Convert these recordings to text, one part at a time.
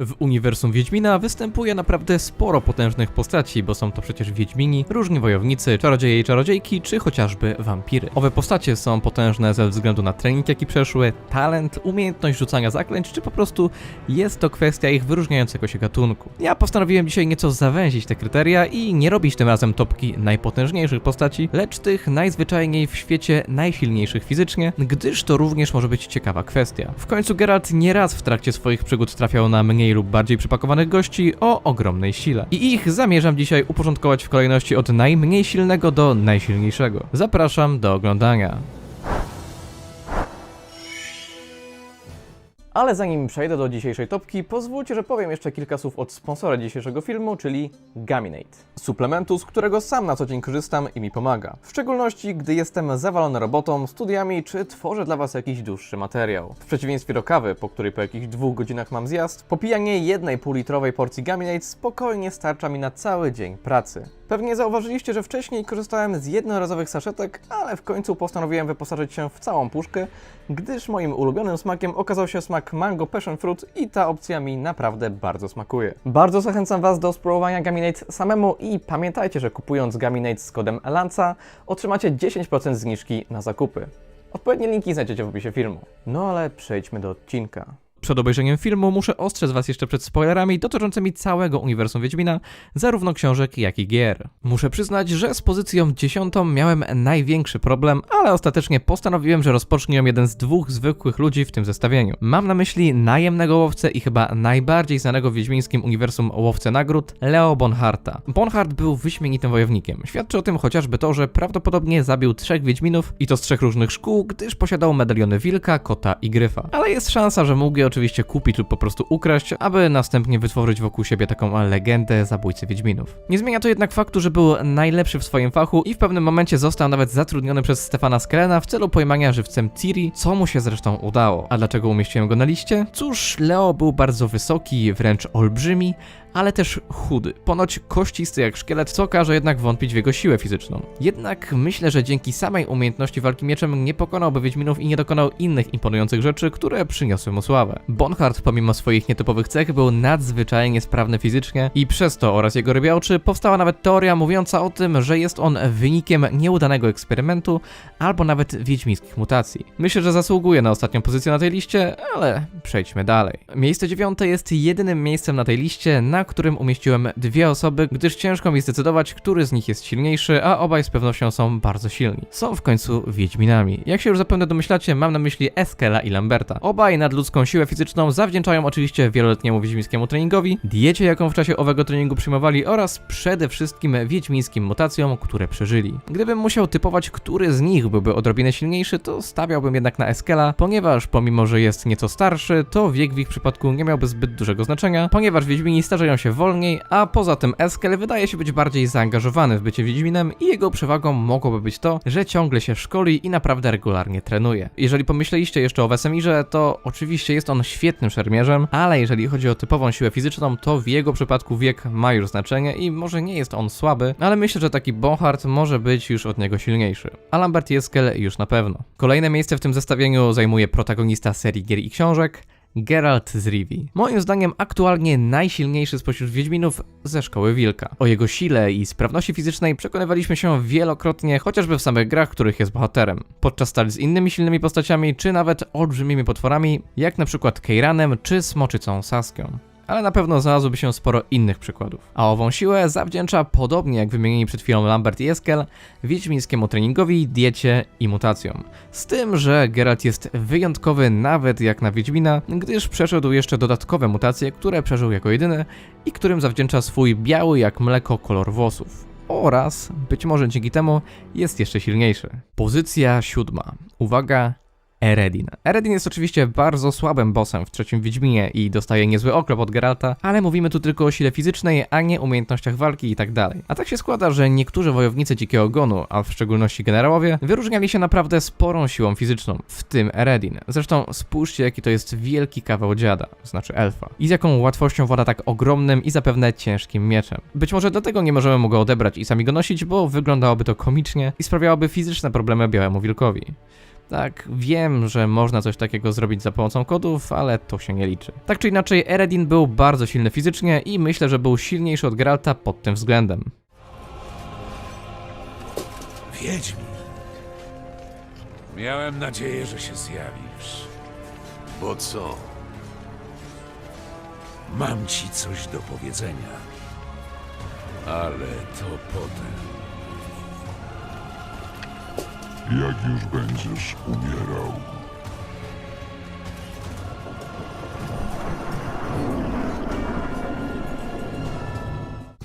W uniwersum Wiedźmina występuje naprawdę sporo potężnych postaci, bo są to przecież Wiedźmini, różni wojownicy, czarodzieje i czarodziejki, czy chociażby wampiry. Owe postacie są potężne ze względu na trening, jaki przeszły, talent, umiejętność rzucania zaklęć, czy po prostu jest to kwestia ich wyróżniającego się gatunku. Ja postanowiłem dzisiaj nieco zawęzić te kryteria i nie robić tym razem topki najpotężniejszych postaci, lecz tych najzwyczajniej w świecie najsilniejszych fizycznie, gdyż to również może być ciekawa kwestia. W końcu Geralt nieraz w trakcie swoich przygód trafiał na mniej lub bardziej przypakowanych gości o ogromnej sile. I ich zamierzam dzisiaj uporządkować w kolejności od najmniej silnego do najsilniejszego. Zapraszam do oglądania. Ale zanim przejdę do dzisiejszej topki, pozwólcie, że powiem jeszcze kilka słów od sponsora dzisiejszego filmu, czyli Gaminate. Suplementu, z którego sam na co dzień korzystam i mi pomaga. W szczególności, gdy jestem zawalony robotą, studiami, czy tworzę dla Was jakiś dłuższy materiał. W przeciwieństwie do kawy, po której po jakichś dwóch godzinach mam zjazd, popijanie jednej półlitrowej porcji Gaminate spokojnie starcza mi na cały dzień pracy. Pewnie zauważyliście, że wcześniej korzystałem z jednorazowych saszetek, ale w końcu postanowiłem wyposażyć się w całą puszkę, gdyż moim ulubionym smakiem okazał się smak mango passion fruit i ta opcja mi naprawdę bardzo smakuje. Bardzo zachęcam Was do spróbowania Gaminate samemu i pamiętajcie, że kupując Gaminate z kodem LANCA otrzymacie 10% zniżki na zakupy. Odpowiednie linki znajdziecie w opisie filmu. No ale przejdźmy do odcinka. Przed obejrzeniem filmu muszę ostrzec Was jeszcze przed spoilerami dotyczącymi całego uniwersum Wiedźmina, zarówno książek, jak i gier. Muszę przyznać, że z pozycją dziesiątą miałem największy problem, ale ostatecznie postanowiłem, że rozpocznie ją jeden z dwóch zwykłych ludzi w tym zestawieniu. Mam na myśli najemnego łowcę i chyba najbardziej znanego w wiedźmińskim uniwersum łowcę nagród, Leo Bonharta. Bonhart był wyśmienitym wojownikiem. Świadczy o tym chociażby to, że prawdopodobnie zabił trzech wiedźminów i to z trzech różnych szkół, gdyż posiadał medaliony wilka, kota i gryfa. Ale jest szansa, że mógł je oczywiście kupić lub po prostu ukraść, aby następnie wytworzyć wokół siebie taką legendę zabójcy Wiedźminów. Nie zmienia to jednak faktu, że był najlepszy w swoim fachu i w pewnym momencie został nawet zatrudniony przez Stefana Skelena w celu pojmania żywcem Ciri, co mu się zresztą udało. A dlaczego umieściłem go na liście? Cóż, Leo był bardzo wysoki, wręcz olbrzymi, ale też chudy, ponoć kościsty jak szkielet, co każe jednak wątpić w jego siłę fizyczną. Jednak myślę, że dzięki samej umiejętności walki mieczem nie pokonałby Wiedźminów i nie dokonał innych imponujących rzeczy, które przyniosły mu sławę. Bonhart, pomimo swoich nietypowych cech, był nadzwyczajnie sprawny fizycznie i przez to oraz jego rybie oczy powstała nawet teoria mówiąca o tym, że jest on wynikiem nieudanego eksperymentu albo nawet wiedźmińskich mutacji. Myślę, że zasługuje na ostatnią pozycję na tej liście, ale przejdźmy dalej. Miejsce dziewiąte jest jedynym miejscem na tej liście, na którym umieściłem dwie osoby, gdyż ciężko mi zdecydować, który z nich jest silniejszy, a obaj z pewnością są bardzo silni. Są w końcu Wiedźminami. Jak się już zapewne domyślacie, mam na myśli Eskela i Lamberta. Obaj nadludzką siłę fizyczną zawdzięczają oczywiście wieloletniemu wiedźmińskiemu treningowi, diecie jaką w czasie owego treningu przyjmowali oraz przede wszystkim wiedźmińskim mutacjom, które przeżyli. Gdybym musiał typować, który z nich byłby odrobinę silniejszy, to stawiałbym jednak na Eskela, ponieważ pomimo, że jest nieco starszy, to wiek w ich przypadku nie miałby zbyt dużego znaczenia, ponieważ Wiedźmini starzeją się wolniej, a poza tym Eskel wydaje się być bardziej zaangażowany w bycie Wiedźminem i jego przewagą mogłoby być to, że ciągle się szkoli i naprawdę regularnie trenuje. Jeżeli pomyśleliście jeszcze o Wesemirze, to oczywiście jest on świetnym szermierzem, ale jeżeli chodzi o typową siłę fizyczną, to w jego przypadku wiek ma już znaczenie i może nie jest on słaby, ale myślę, że taki Bonhart może być już od niego silniejszy. A Lambert Jeskel już na pewno. Kolejne miejsce w tym zestawieniu zajmuje protagonista serii gier i książek, Geralt z Rivii. Moim zdaniem aktualnie najsilniejszy spośród Wiedźminów ze Szkoły Wilka. O jego sile i sprawności fizycznej przekonywaliśmy się wielokrotnie, chociażby w samych grach, których jest bohaterem. Podczas stali z innymi silnymi postaciami, czy nawet olbrzymimi potworami, jak na przykład Keiranem czy Smoczycą Saskią ale na pewno znalazłoby się sporo innych przykładów. A ową siłę zawdzięcza, podobnie jak wymienieni przed chwilą Lambert i Eskel, wiedźmińskiemu treningowi, diecie i mutacjom. Z tym, że Geralt jest wyjątkowy nawet jak na Wiedźmina, gdyż przeszedł jeszcze dodatkowe mutacje, które przeżył jako jedyny i którym zawdzięcza swój biały jak mleko kolor włosów. Oraz, być może dzięki temu, jest jeszcze silniejszy. Pozycja siódma. Uwaga, Eredin. Eredin jest oczywiście bardzo słabym bossem w trzecim Wiedźminie i dostaje niezły oklep od Geralta, ale mówimy tu tylko o sile fizycznej, a nie umiejętnościach walki i tak dalej. A tak się składa, że niektórzy wojownicy Dzikiego Ogonu, a w szczególności generałowie, wyróżniali się naprawdę sporą siłą fizyczną, w tym Eredin. Zresztą spójrzcie jaki to jest wielki kawał dziada, znaczy elfa. I z jaką łatwością włada tak ogromnym i zapewne ciężkim mieczem. Być może dlatego nie możemy mu go odebrać i sami go nosić, bo wyglądałoby to komicznie i sprawiałoby fizyczne problemy białemu wilkowi. Tak, wiem, że można coś takiego zrobić za pomocą kodów, ale to się nie liczy. Tak czy inaczej, Eredin był bardzo silny fizycznie i myślę, że był silniejszy od Geralta pod tym względem. Wiedźmin. Miałem nadzieję, że się zjawisz. Bo co? Mam ci coś do powiedzenia. Ale to potem. Jak już będziesz umierał.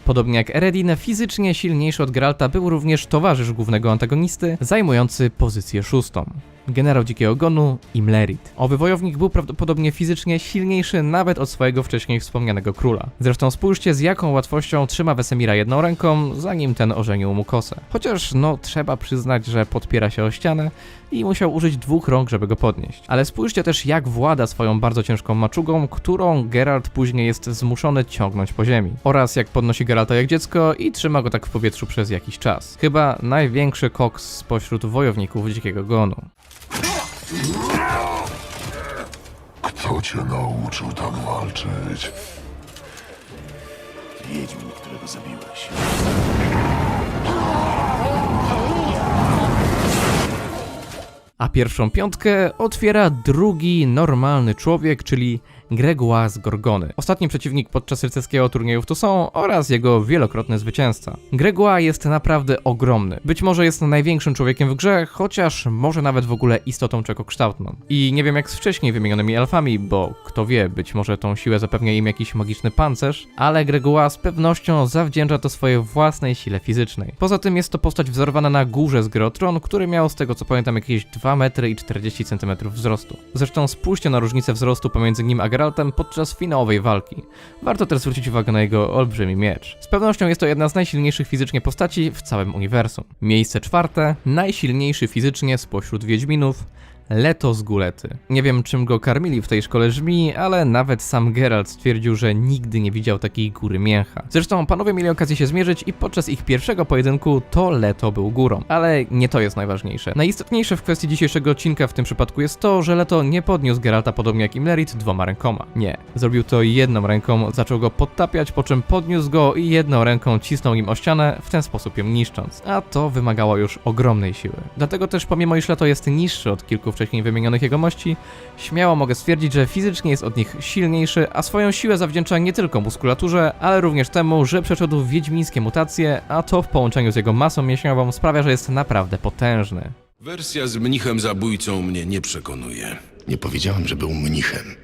Podobnie jak Eredin, fizycznie silniejszy od Geralta był również towarzysz głównego antagonisty, zajmujący pozycję szóstą. Generał Dzikiego Gonu Imlerit. Owy wojownik był prawdopodobnie fizycznie silniejszy nawet od swojego wcześniej wspomnianego króla. Zresztą spójrzcie z jaką łatwością trzyma Wesemira jedną ręką, zanim ten ożenił mu kosę. Chociaż no trzeba przyznać, że podpiera się o ścianę i musiał użyć dwóch rąk, żeby go podnieść. Ale spójrzcie też jak włada swoją bardzo ciężką maczugą, którą Geralt później jest zmuszony ciągnąć po ziemi. Oraz jak podnosi Geralta jak dziecko i trzyma go tak w powietrzu przez jakiś czas. Chyba największy koks spośród wojowników Dzikiego Gonu. Kto cię nauczył tak walczyć? Wiedźmin, którego zabiłeś. A pierwszą piątkę otwiera drugi normalny człowiek, czyli Gregoire z Gorgony. Ostatni przeciwnik podczas rycerskiego turnieju w Toussaint oraz jego wielokrotny zwycięzca. Gregoire jest naprawdę ogromny. Być może jest największym człowiekiem w grze, chociaż może nawet w ogóle istotą czekokształtną. I nie wiem jak z wcześniej wymienionymi elfami, bo kto wie, być może tą siłę zapewnia im jakiś magiczny pancerz, ale Gregoire z pewnością zawdzięcza to swojej własnej sile fizycznej. Poza tym jest to postać wzorowana na górze z gry o Tron, który miał z tego co pamiętam jakieś 2 metry i 40 cm wzrostu. Zresztą spójrzcie na różnicę wzrostu pomiędzy nim a Geraltem podczas finałowej walki. Warto też zwrócić uwagę na jego olbrzymi miecz. Z pewnością jest to jedna z najsilniejszych fizycznie postaci w całym uniwersum. Miejsce czwarte, najsilniejszy fizycznie spośród Wiedźminów, Leto z Gulety. Nie wiem, czym go karmili w tej szkole żmi, ale nawet sam Geralt stwierdził, że nigdy nie widział takiej góry mięcha. Zresztą panowie mieli okazję się zmierzyć i podczas ich pierwszego pojedynku to Leto był górą. Ale nie to jest najważniejsze. Najistotniejsze w kwestii dzisiejszego odcinka w tym przypadku jest to, że Leto nie podniósł Geralta podobnie jak Imlerit dwoma rękoma. Nie. Zrobił to jedną ręką, zaczął go podtapiać, po czym podniósł go i jedną ręką cisnął nim o ścianę, w ten sposób ją niszcząc. A to wymagało już ogromnej siły. Dlatego też pomimo iż Leto jest niższy od kilku wcześniej wymienionych jegomości, śmiało mogę stwierdzić, że fizycznie jest od nich silniejszy, a swoją siłę zawdzięcza nie tylko muskulaturze, ale również temu, że przeszedł wiedźmińskie mutacje, a to w połączeniu z jego masą mięśniową sprawia, że jest naprawdę potężny. Wersja z mnichem zabójcą mnie nie przekonuje. Nie powiedziałem, że był mnichem.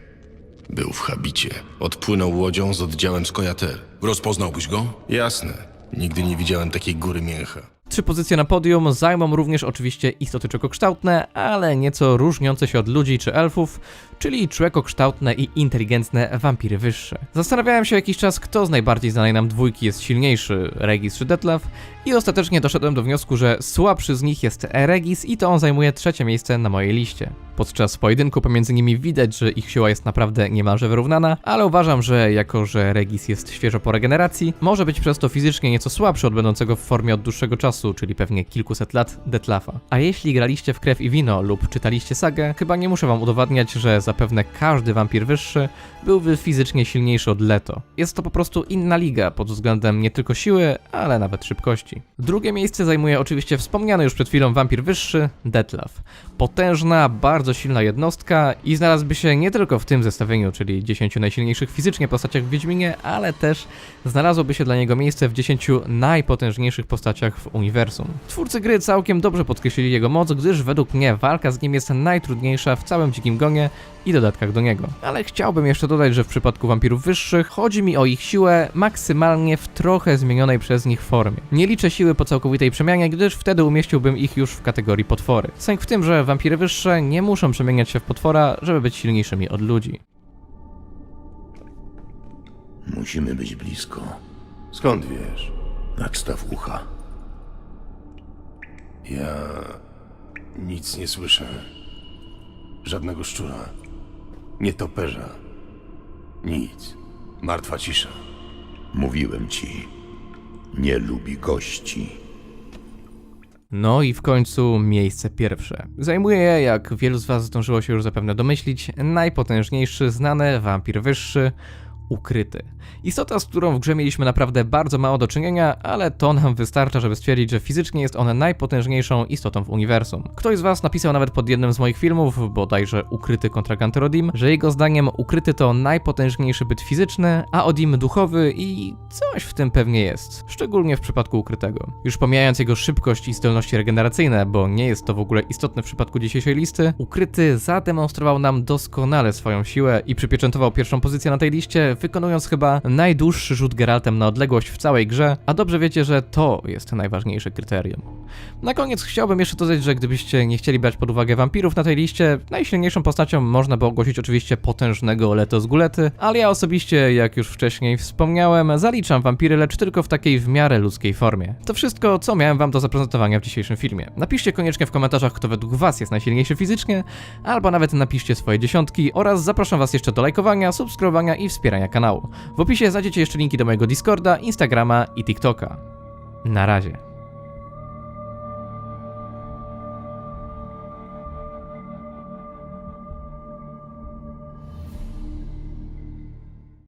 Był w habicie. Odpłynął łodzią z oddziałem z Kojater. Rozpoznałbyś go? Jasne. Nigdy nie widziałem takiej góry mięcha. Trzy pozycje na podium zajmą również oczywiście istoty czekokształtne, ale nieco różniące się od ludzi czy elfów, czyli człekokształtne i inteligentne wampiry wyższe. Zastanawiałem się jakiś czas, kto z najbardziej znanej nam dwójki jest silniejszy, Regis czy Detlef, i ostatecznie doszedłem do wniosku, że słabszy z nich jest Regis i to on zajmuje trzecie miejsce na mojej liście. Podczas pojedynku pomiędzy nimi widać, że ich siła jest naprawdę niemalże wyrównana, ale uważam, że jako że Regis jest świeżo po regeneracji, może być przez to fizycznie nieco słabszy od będącego w formie od dłuższego czasu, czyli pewnie kilkuset lat, Detlafa. A jeśli graliście w Krew i Wino lub czytaliście sagę, chyba nie muszę wam udowadniać, że zapewne każdy wampir wyższy byłby fizycznie silniejszy od Leto. Jest to po prostu inna liga pod względem nie tylko siły, ale nawet szybkości. Drugie miejsce zajmuje oczywiście wspomniany już przed chwilą wampir wyższy, Detlaf. Potężna, bardzo silna jednostka i znalazłby się nie tylko w tym zestawieniu, czyli 10 najsilniejszych fizycznie postaciach w Wiedźminie, ale też znalazłoby się dla niego miejsce w 10 najpotężniejszych postaciach w uniwersum. Twórcy gry całkiem dobrze podkreślili jego moc, gdyż według mnie walka z nim jest najtrudniejsza w całym Dzikim Gonie i dodatkach do niego. Ale chciałbym jeszcze dodać, że w przypadku wampirów wyższych chodzi mi o ich siłę maksymalnie w trochę zmienionej przez nich formie. Nie liczę siły po całkowitej przemianie, gdyż wtedy umieściłbym ich już w kategorii potwory. Sęk w tym, że wampiry wyższe nie muszą przemieniać się w potwora, żeby być silniejszymi od ludzi. Musimy być blisko. Skąd wiesz? Nadstaw ucha. Ja nic nie słyszę. Żadnego szczura. Nie toperza. Nic. Martwa cisza. Mówiłem ci, nie lubi gości. No i w końcu miejsce pierwsze. Zajmuje je, jak wielu z Was zdążyło się już zapewne domyślić, najpotężniejszy znany wampir wyższy, ukryty. Istota, z którą w grze mieliśmy naprawdę bardzo mało do czynienia, ale to nam wystarcza, żeby stwierdzić, że fizycznie jest on najpotężniejszą istotą w uniwersum. Ktoś z Was napisał nawet pod jednym z moich filmów, bodajże Ukryty kontra Ganterodim, że jego zdaniem Ukryty to najpotężniejszy byt fizyczny, a Odim duchowy i coś w tym pewnie jest. Szczególnie w przypadku Ukrytego. Już pomijając jego szybkość i zdolności regeneracyjne, bo nie jest to w ogóle istotne w przypadku dzisiejszej listy, Ukryty zademonstrował nam doskonale swoją siłę i przypieczętował pierwszą pozycję na tej liście, wykonując chyba najdłuższy rzut Geraltem na odległość w całej grze, a dobrze wiecie, że to jest najważniejsze kryterium. Na koniec chciałbym jeszcze dodać, że gdybyście nie chcieli brać pod uwagę wampirów na tej liście, najsilniejszą postacią można by ogłosić oczywiście potężnego Leto z Gulety, ale ja osobiście, jak już wcześniej wspomniałem, zaliczam wampiry, lecz tylko w takiej w miarę ludzkiej formie. To wszystko, co miałem wam do zaprezentowania w dzisiejszym filmie. Napiszcie koniecznie w komentarzach, kto według was jest najsilniejszy fizycznie, albo nawet napiszcie swoje dziesiątki oraz zapraszam was jeszcze do lajkowania, subskrybowania i wspierania kanału. W opisie znajdziecie jeszcze linki do mojego Discorda, Instagrama i TikToka. Na razie.